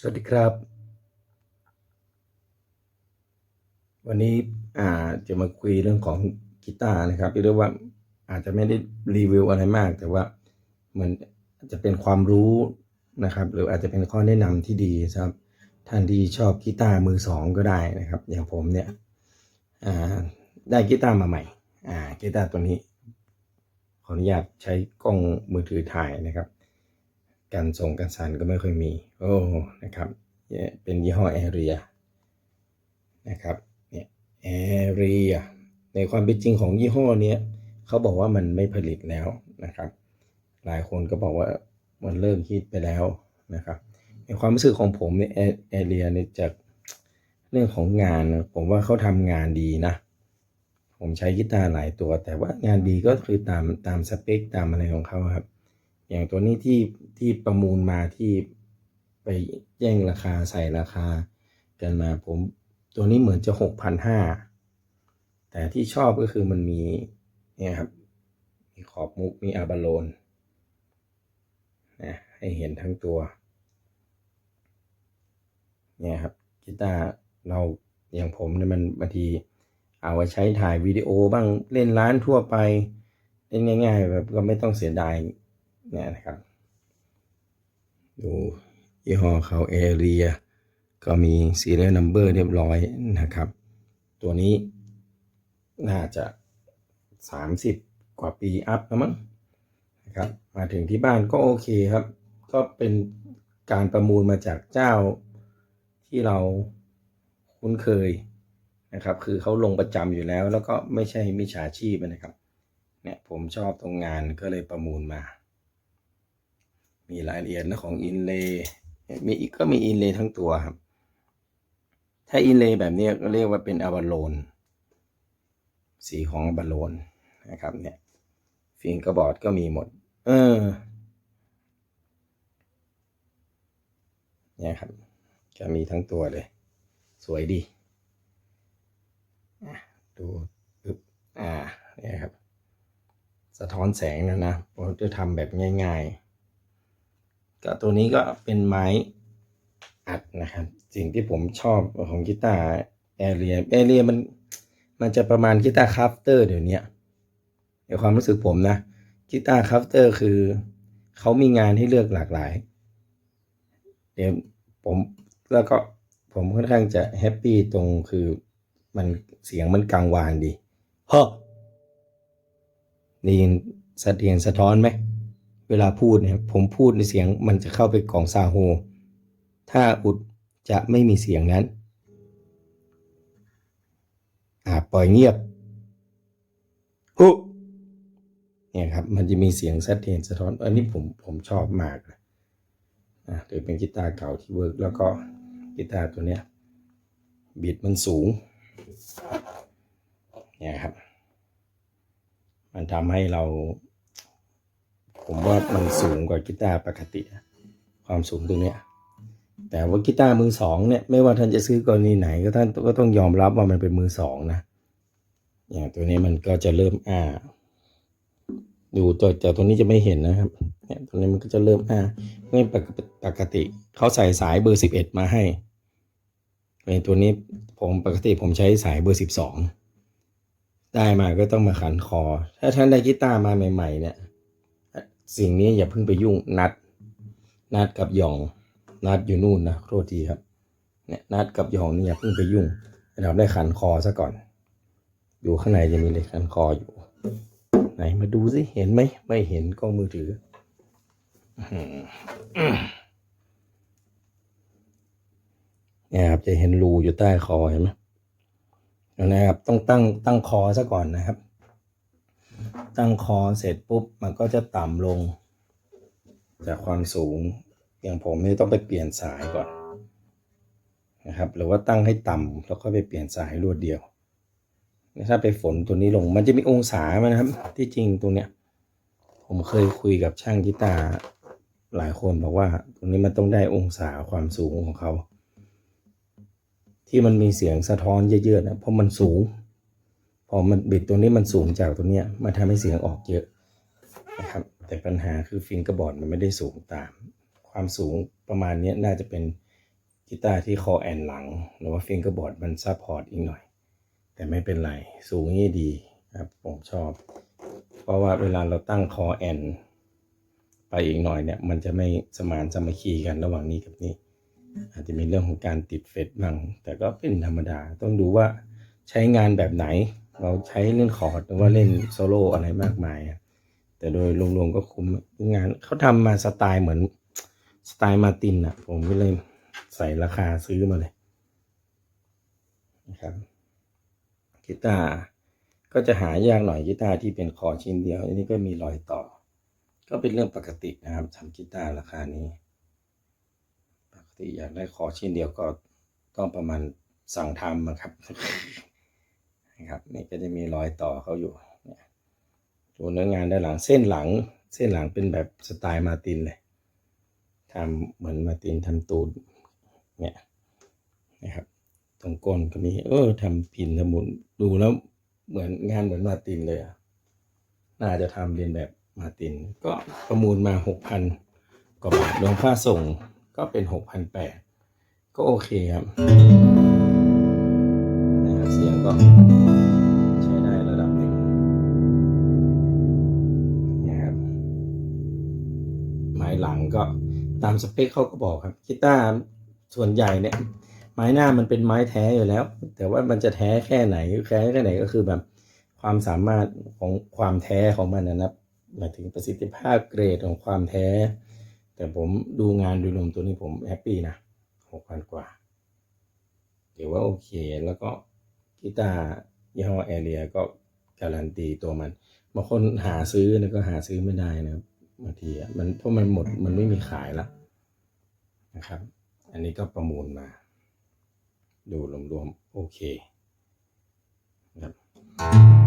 สวัสดีครับ วันนี้อ่าจะมาคุยเรื่องของกีตาร์นะครับเรียกว่าอาจจะไม่ได้รีวิวอะไรมาก แต่ว่ามันจะเป็นความรู้นะครับ หรืออาจจะเป็นข้อแนะนำที่ดีสำหรับ ท่านที่ชอบกีตาร์มือสองก็ได้นะครับ อย่างผมเนี่ยอ่าได้กีตาร์มาใหม่อ่ากีตาร์ตัวนี้ขออนุญาตใช้กล้องมือถือถ่ายนะครับ การส่งการสั่นก็ไม่ค่อยมี โอ้นะครับเป็นยี่ห้อแอเรียนะครับเนี่ยแอเรียในความเป็นจริงของยี่ห้อเนี้ยเขาบอกว่ามันไม่ผลิตแล้วนะครับ หลายคนก็บอกว่ามันเลิกฮิตไปแล้วนะครับในความรู้สึกของผมเนี่ยแอเรียเนี่ยจากเรื่องของงานผมว่าเขาทำงานดีนะ ผมใช้กีตาร์หลายตัว แต่ว่างานดีก็คือตามตามสเปคตามอะไรของเขาครับ อย่างตัวนี้ที่ที่ประมูลมาที่ไปแย่งราคาใส่ราคากันมาผมตัวนี้เหมือนจะหกพันห้าแต่ที่ชอบก็คือมันมีเนี่ยครับ มีขอบมุกมีอาบาโลนนะให้เห็นทั้งตัว เนี่ยครับกีตาร์เราอย่างผมเนี่ยมันบางทีเอาไว้ใช้ถ่ายวิดีโอบ้างเล่นร้านทั่วไปเล่นง่าย ๆ แบบก็ไม่ต้องเสียดาย เนี่ยนะครับ ดูยี่ห้อเขาเอเรียก็มี serial number เรียบร้อยนะครับ ตัวนี้น่าจะ 30 กว่าปีอัพแล้วมั้งนะครับมาถึงที่บ้านก็โอเคครับ ก็เป็นการประมูลมาจากเจ้าที่เราคุ้นเคยนะครับ คือเขาลงประจำอยู่แล้ว แล้วก็ไม่ใช่มิจฉาชีพนะครับ เนี่ยผมชอบตรงงานก็เลยประมูลมา มีรายละเอียดนะของอินเลย์มีอีกก็มีอินเลย์ทั้งตัวครับ ถ้าอินเลย์แบบนี้ก็เรียกว่าเป็นอวาโลน สีของอวาโลนนะครับเนี่ยฟิงกระบอดก็มีหมด เออเนี่ยครับ จะมีทั้งตัวเลย สวยดี ดูปึ๊บอ่าเนี่ยครับ สะท้อนแสงนะนะผมจะทำแบบง่าย ๆ ก็ตัวนี้ก็เป็นไม้อัดนะครับ สิ่งที่ผมชอบของกีตาร์แอเรียแอเรียมันมันจะประมาณกีตาร์คราฟเตอร์เดี๋ยวนี้ในความรู้สึกผมนะกีตาร์คราฟเตอร์คือเขามีงานให้เลือกหลากหลาย เดี๋ยวผมแล้วก็ผมค่อนข้างจะแฮปปี้ตรงคือมันเสียงมันกลางวานดีเฮ้อได้ยินสะเทียนสะท้อนไหม เวลาพูดเนี่ยผมพูดในเสียงมันจะเข้าไปกล่องซาโฮ ถ้าอุดจะไม่มีเสียงนั้น อ่าปล่อยเงียบฮุเนี่ยครับ มันจะมีเสียงสะเทียนสะท้อน อันนี้ผมผมชอบมากเลยอ่าถือเป็นกีตาร์เก่าที่เวิร์กแล้วก็กีตาร์ตัวเนี้ยบิดมันสูง เนี่ยครับ มันทำให้เรา ผมว่ามันสูงกว่ากีตาร์ปกติ ความสูงตรงเนี้ยแต่ว่ากีตาร์มือสองเนี่ยไม่ว่าท่านจะซื้อกรณีไหนก็ท่านก็ต้องยอมรับว่ามันเป็นมือสองนะ อย่างตัวนี้มันก็จะเริ่มอ่าดูตัวแต่ตัวนี้จะไม่เห็นนะครับ เนี่ยตัวนี้มันก็จะเริ่มอ่าไม่ปกปกติเขาใส่สายเบอร์สิบเอ็ดมาให้ในตัวนี้ผมปกติผมใช้สายเบอร์สิบสองได้มาก็ต้องมาขันคอ ถ้าท่านได้กีตาร์มาใหม่ ๆ เนี่ย สิ่งนี้อย่าเพิ่งไปยุ่งนัด นัดกับหยอง นัดอยู่นู่นนะโทษทีครับเนี่ยนัดกับหยองนี่อย่าเพิ่งไปยุ่งเราได้ขันคอซะก่อน อยู่ข้างในจะมีเหล็กขันคออยู่ ไหนมาดูสิเห็นไหมไม่เห็นกล้องมือถือเนี่ยครับจะเห็นรูอยู่ใต้คอเห็นไหมนะครับ ต้องตั้งตั้งคอซะก่อนนะครับ ตั้งคอเสร็จปุ๊บมันก็จะต่ำลง จากความสูง อย่างผมนี่ต้องไปเปลี่ยนสายก่อนนะครับ หรือว่าตั้งให้ต่ำแล้วก็ไปเปลี่ยนสายรวดเดียวถ้าไปฝนตัวนี้ลงมันจะมีองศามันนะครับ ที่จริงตรงเนี้ย ผมเคยคุยกับช่างกีตาร์หลายคนบอกว่าตรงนี้มันต้องได้องศาความสูงของเขา ที่มันมีเสียงสะท้อนเยอะๆนะเพราะมันสูง พอมันบิดตัวนี้มันสูงจากตัวเนี้ยมันทำให้เสียงออกเยอะนะครับ แต่ปัญหาคือฟิงกร์บอร์ดมันไม่ได้สูงตาม ความสูงประมาณนี้น่าจะเป็นกีตาร์ที่คอแอนหลัง หรือว่าฟิงกร์บอร์ดมันซัพพอร์ตอีกหน่อย แต่ไม่เป็นไร สูงนี่ดีครับผมชอบ เพราะว่าเวลาเราตั้งคอแอนไปอีกหน่อยเนี่ยมันจะไม่สมานสมัคคีกันระหว่างนี้กับนี้ อาจจะมีเรื่องของการติดเฟดบ้างแต่ก็เป็นธรรมดาต้องดูว่าใช้งานแบบไหน เราใช้เล่นคอร์ดหรือว่าเล่นโซโล่อะไรมากมายอะแต่โดยรวมๆก็คุ้มงานเขาทำมาสไตล์เหมือนสไตล์มาตินอะ ผมก็เลยใส่ราคาซื้อมาเลยนะครับกีตาร์ก็จะหายากหน่อยกีตาร์ที่เป็นคอชิ้นเดียว อันนี้ก็มีรอยต่อ ก็เป็นเรื่องปกตินะครับทำกีตาร์ราคานี้ ปกติอยากได้คอชิ้นเดียวก็ต้องประมาณสั่งทำนะครับ นะครับนี่ก็จะมีรอยต่อเขาอยู่เนี่ยดูเนื้องานด้านหลังเส้นหลัง เส้นหลังเป็นแบบสไตล์มาตินเลยทำเหมือนมาตินทำตูดเนี่ยนะครับตรงก้นก็มีเออทำพินทำหมุนดูแล้วเหมือนงานเหมือนมาตินเลยอะน่าจะทำเรียนแบบมาติน ก็ประมูลมาหกพันกว่าบาทรวมค่าส่งก็เป็นหกพันแปดก็โอเคครับ ก็ใช้ได้ระดับหนึ่งนี่ครับไม้หลังก็ตามสเปคเขาก็บอกครับกีตาร์ส่วนใหญ่เนี่ย ไม้หน้ามันเป็นไม้แท้อยู่แล้ว แต่ว่ามันจะแท้แค่ไหนแท้แค่ไหนก็คือแบบความสามารถของความแท้ของมันนะครับหมายถึงประสิทธิภาพเกรดของความแท้ แต่ผมดูงานดูรวมตัวนี้ผมแฮปปี้นะหกพันกว่าถือว่าโอเคแล้วก็ กีตาร์ยี่ห้อแอเรียก็การันตีตัวมันบางคนหาซื้อแล้ก็หาซื้อไม่ได้นะครับบางทีมันเพราะมันหมดมันไม่มีขายละนะครับ อันนี้ก็ประมูลมา ดูรวมๆโอเคนะครับ